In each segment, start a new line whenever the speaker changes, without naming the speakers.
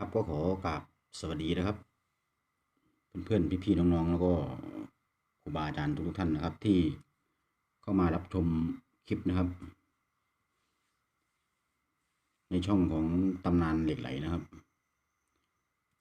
ครับก็ขอกราบสวัสดีนะครับ เพื่อนๆพี่ๆน้องๆ แล้วก็ครูบาอาจารย์ทุกๆท่านนะครับ ที่เข้ามารับชมคลิปนะครับ ในช่องของตำนานเหล็กไหลนะครับ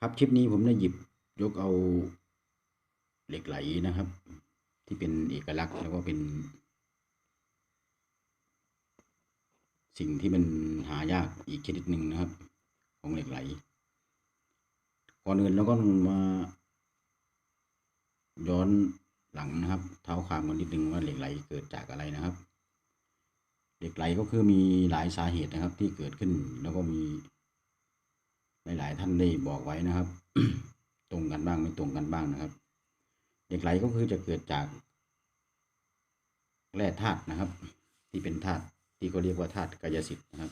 ครับคลิปนี้ผมได้หยิบยกเอาเหล็กไหลนะครับ ที่เป็นเอกลักษณ์แล้วก็เป็น สิ่งที่มันหายากอีกชนิดหนึ่งนะครับ ของเหล็กไหล ก่อนอื่นเราก็มาย้อนหลังนะครับ เท้าความกันนิดนึงว่าเหล็กไหลเกิดจากอะไรนะครับ เหล็กไหลก็คือมีหลายสาเหตุนะครับ ที่เกิดขึ้นแล้วก็มีหลาย ๆ ท่านได้บอกไว้นะครับ ตรงกันบ้างไม่ตรงกันบ้างนะครับ เหล็กไหลก็คือจะเกิดจากแร่ธาตุนะครับ ที่เป็นธาตุที่เขาเรียกว่าธาตุกายสิทธิ์นะครับ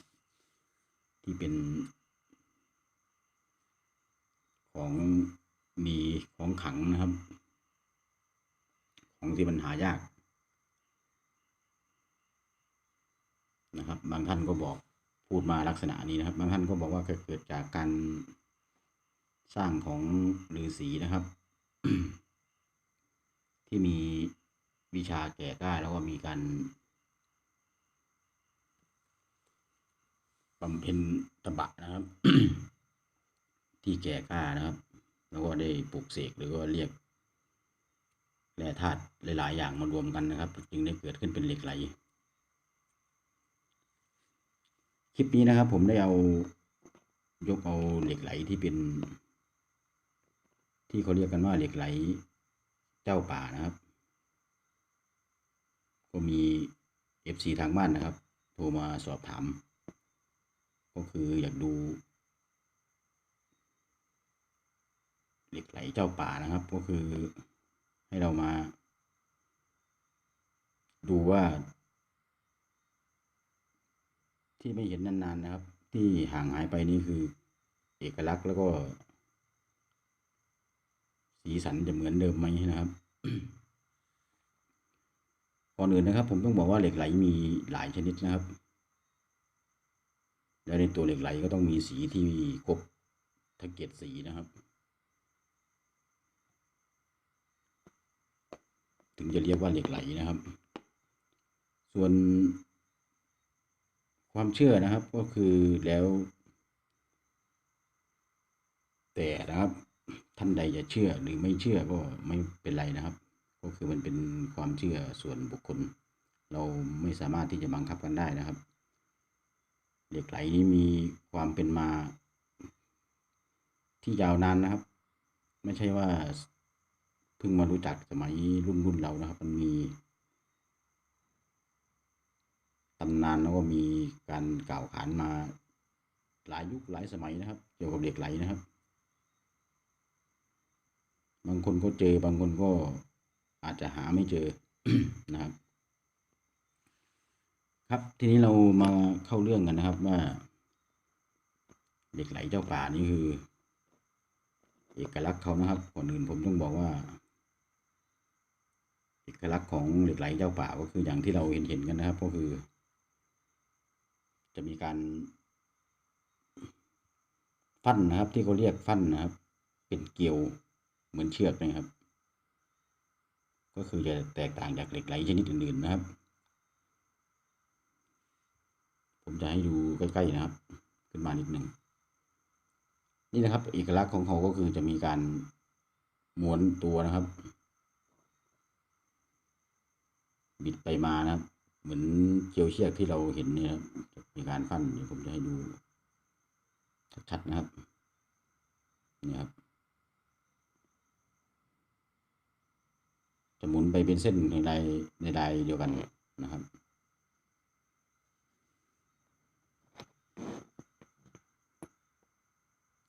ที่เป็น ของมีของขังนะครับ ของที่มันหายากนะครับ บางท่านก็บอกพูดมาลักษณะนี้นะครับ บางท่านก็บอกว่าเกิดจากการสร้างของฤาษีนะครับ ที่มีวิชาแก่กล้าแล้วก็มีการบำเพ็ญตบะนะครับ ที่แก่กล้านะครับ แล้วก็ได้ปลูกเสกหรือว่าเรียกแร่ธาตุหลาย ๆ อย่างมารวมกันนะครับ จึงได้เกิดขึ้นเป็นเหล็กไหล คลิปนี้นะครับ ผมได้เอายกเอาเหล็กไหลที่เป็น ที่เขาเรียกกันว่าเหล็กไหลเจ้าป่านะครับ ก็มีเอฟซีทางบ้านนะครับ โทรมาสอบถาม ก็คืออยากดู เหล็กไหลเจ้าป่านะครับ ก็คือให้เรามา ดูว่า ที่ไม่เห็นนานๆนะครับ ที่ห่างหายไปนี่คือ เอกลักษณ์แล้วก็ สีสันจะเหมือนเดิมไหมนะครับก่อนอื่นนะครับ ผมต้องบอกว่าเหล็กไหลมีหลายชนิดนะครับ แล้วในตัวเหล็กไหลก็ต้องมีสีที่ครบทั้งเจ็ดสีนะครับ ถึงจะเรียกว่าเหล็กไหลนะครับ ส่วน ความเชื่อนะครับก็คือแล้ว แต่นะครับท่านใดจะเชื่อหรือไม่เชื่อก็ไม่เป็นไรนะครับ ก็คือมันเป็นความเชื่อส่วนบุคคล เราไม่สามารถที่จะบังคับกันได้นะครับ เหล็กไหลนี้มีความเป็นมาที่ยาวนานนะครับ ไม่ใช่ว่า พิ่งมารู้จักสมัยรุ่นรุ่นเรานะครับ มันมีตำนานแล้วก็มีการกล่าวขานมาหลายยุคหลายสมัยนะครับ เกี่ยวกับเหล็กไหลนะครับ บางคนก็เจอบางคนก็อาจจะหาไม่เจอนะครับ ครับทีนี้เรามาเข้าเรื่องกันนะครับว่าเหล็กไหลเจ้าป่านี่คือ เอกลักษณ์เขานะครับก่อนอื่นผมต้องบอกว่า เอกลักษณ์ของเหล็กไหลเจ้าป่าก็คืออย่างที่เราเห็นเห็นกันนะครับ ก็คือ จะมีการฟันนะครับ ที่เขาเรียกฟันนะครับ เป็นเกลียวเหมือนเชือกนะครับ ก็คือจะแตกต่างจากเหล็กไหลชนิดอื่นๆนะครับ ผมจะให้ดูใกล้ๆนะครับ ขึ้นมานิดหนึ่งนี่นะครับเอกลักษณ์ของเขาก็คือจะมีการม้วนตัวนะครับ บิดไปมานะครับ เหมือนเจียวเชือกที่เราเห็นเนี่ยครับมีการฟันเดี๋ยวผมจะให้ดูชัดๆนะครับนี่ครับจะหมุนไปเป็นเส้นในลายในลายเดียวกันนะครับ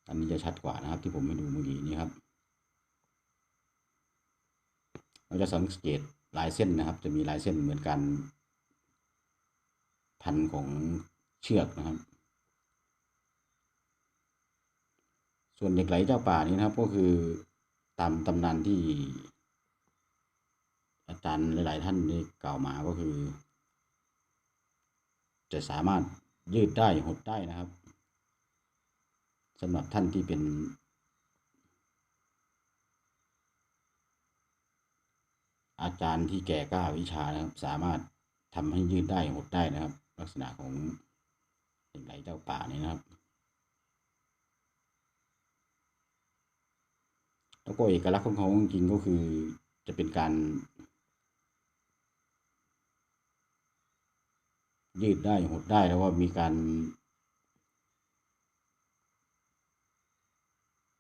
อันนี้จะชัดกว่านะครับ ที่ผมให้ดูเมื่อกี้นี้ครับ เราจะสังเกต ลายเส้นนะครับ จะมีลายเส้นเหมือนกัน พันของเชือกนะครับ ส่วนเหล็กไหลเจ้าป่านี้นะครับก็คือตามตำนานที่ อาจารย์หลาย ๆ ท่านได้กล่าวมาก็คือ จะสามารถยืดได้หดได้นะครับสำหรับท่านที่เป็น อาจารย์ที่แก่กล้าวิชานะครับ สามารถทำให้ยืดได้หดได้นะครับ ลักษณะของเหล็กไหลเจ้าป่านี่นะครับ แล้วก็เอกลักษณ์ของเขาจริงก็คือจะเป็นการ ยืดได้หดได้แล้วก็มีการ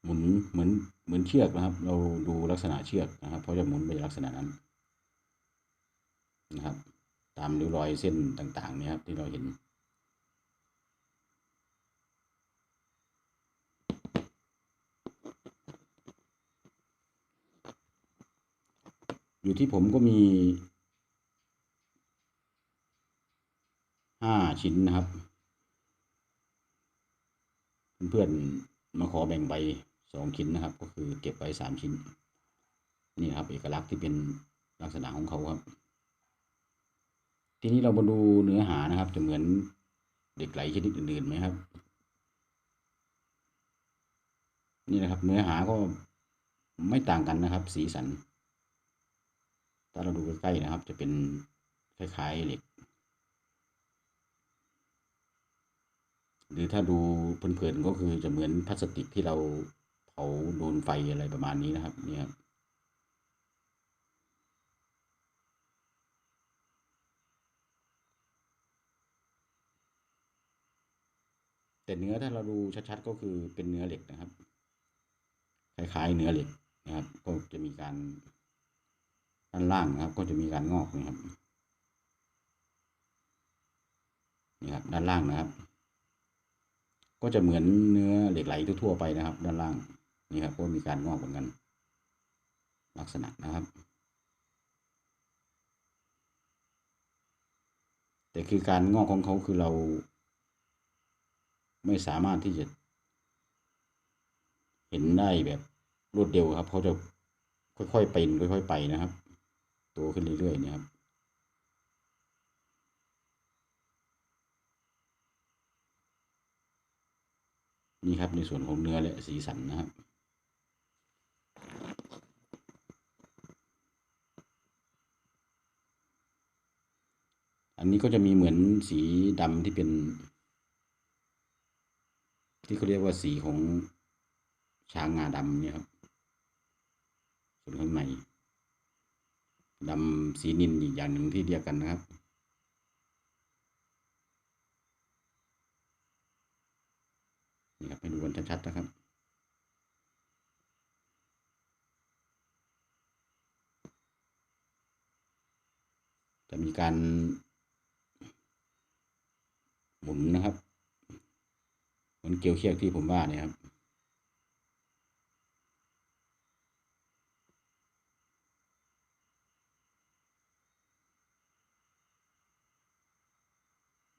หมุนเหมือนเหมือนเชือกนะครับ เราดูลักษณะเชือกนะครับเขาจะหมุนไปลักษณะนั้น นะครับ ตามริ้วรอยเส้นต่างๆนี่ครับที่เราเห็น อยู่ที่ผมก็มีห้าชิ้นนะครับเพื่อนๆมาขอแบ่งใบสองชิ้นนะครับ ก็คือเก็บไว้สามชิ้น นี่ครับ เอกลักษณ์ที่เป็นลักษณะของเขาครับ ทีนี้เรามาดูเนื้อหานะครับ จะเหมือนเด็กไหลชนิดอื่นๆไหมครับ นี่นะครับ เนื้อหาก็ไม่ต่างกันนะครับ สีสัน ถ้าเราดูใกล้ๆนะครับ จะเป็นคล้ายๆเหล็ก หรือถ้าดูเพลินๆก็คือจะเหมือนพลาสติกที่เราเผาโดนไฟอะไรประมาณนี้นะครับ เนี่ยครับ แต่เนื้อถ้าเราดูชัดๆก็คือเป็นเนื้อเหล็กนะครับ คล้ายๆ เนื้อเหล็กนะครับ ก็จะมีการด้านล่างนะครับ ก็จะมีการงอกนะครับนี่ครับด้านล่างนะครับ ก็จะเหมือนเนื้อเหล็กไหลทั่วๆไปนะครับ ด้านล่างนี่ครับก็มีการงอกเหมือนกัน ลักษณะนะครับ แต่คือการงอกของเขาคือเรา ไม่สามารถที่จะ เห็นได้แบบรวดเร็วครับเขาจะค่อยๆเป็นค่อยๆไปนะครับโตขึ้นเรื่อยๆนี่ยครับนี่ครับในส่วนของเนื้อและสีสันนะครับ อันนี้ก็จะมีเหมือนสีดำที่เป็น ที่เขาเรียกว่าสีของช้างงาดำเนี่ยครับส่วนข้างในดำสีนินอีกอย่างหนึ่งที่เรียกกันนะครับ นี่ครับให้ดูกันชัดๆนะครับจะมีการหมุนนะครับ เหมือนเกลียวเชือกที่ผมว่าเนี่ยครับ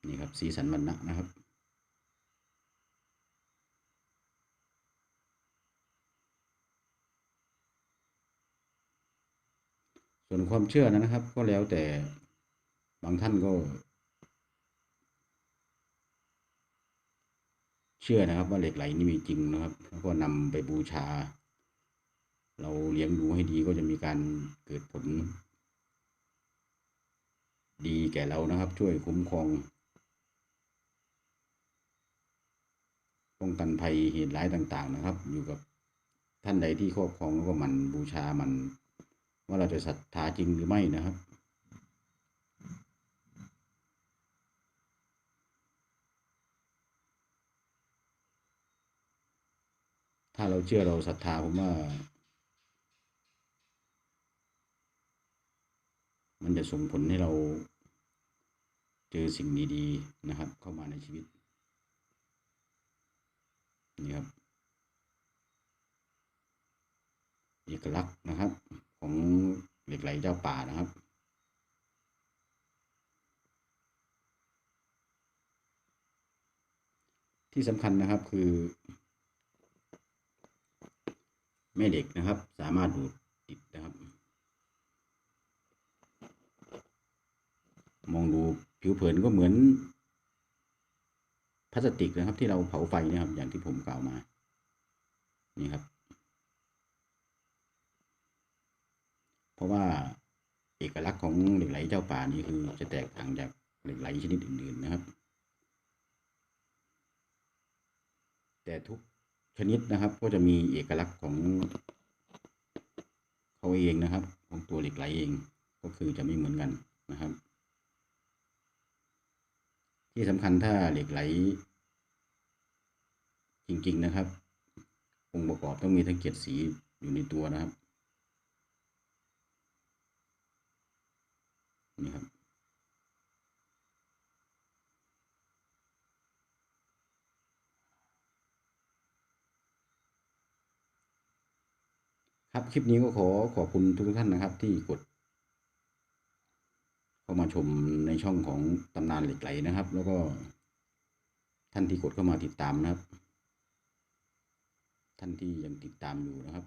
นี่ครับสีสันวันนะนะครับ ส่วนความเชื่อนะครับ ก็แล้วแต่บางท่านก็ เชื่อนะครับว่าเหล็กไหลนี่มีจริงนะครับ แล้วก็นำไปบูชา เราเลี้ยงดูให้ดีก็จะมีการเกิดผล ดีแก่เรานะครับ ช่วยคุ้มครองป้องกันภัยเหตุร้ายต่างๆนะครับ อยู่กับท่านใดที่ครอบครองแล้วก็มันบูชามัน ว่าเราจะศรัทธาจริงหรือไม่นะครับ ถ้าเราเชื่อเราศรัทธาผมว่า มันจะส่งผลให้เราเจอสิ่งดีๆนะครับ เข้ามาในชีวิตนี่ครับเอกลักษณ์นะครับ ของเหล็กไหลเจ้าป่านะครับที่สำคัญนะครับคือ แม่เหล็กนะครับ สามารถดูดติดนะครับ มองดูผิวเผินก็เหมือนพลาสติกนะครับ ที่เราเผาไฟเนะครับ อย่างที่ผมกล่าวมา นี่ครับ เพราะว่าเอกลักษณ์ของเหล็กไหลเจ้าป่านี่คือจะแตกต่างจากเหล็กไหลชนิดอื่น ๆนะครับ แต่ทุก ชนิดนะครับ ก็จะมีเอกลักษณ์ของเขาเองนะครับ ของตัวเหล็กไหลเองก็คือจะไม่เหมือนกันนะครับ ที่สำคัญถ้าเหล็กไหล จริง ๆนะครับองค์ประกอบต้องมีทั้งเจ็ดสีอยู่ในตัวนะครับนี่ครับ ครับคลิปนี้ก็ขอขอบคุณทุกท่านนะครับ ที่กดเข้ามาชมในช่องของตำนานเหล็กไหลนะครับ แล้วก็ท่านที่กดเข้ามาติดตามนะครับ ท่านที่ยังติดตามอยู่นะครับ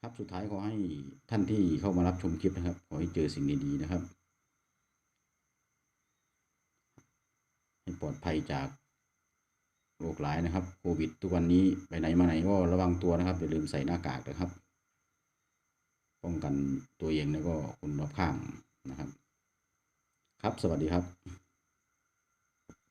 ครับสุดท้ายขอให้ท่านที่เข้ามารับชมคลิปนะครับ ขอให้เจอสิ่งดีๆนะครับ ให้ปลอดภัยจาก โรคหลายนะครับโควิด ทุกวันนี้ไปไหนมาไหนก็ระวังตัวนะครับอย่าลืมใส่หน้ากากนะครับ ป้องกันตัวเองแล้วก็คนรอบข้างนะครับ ครับสวัสดีครับ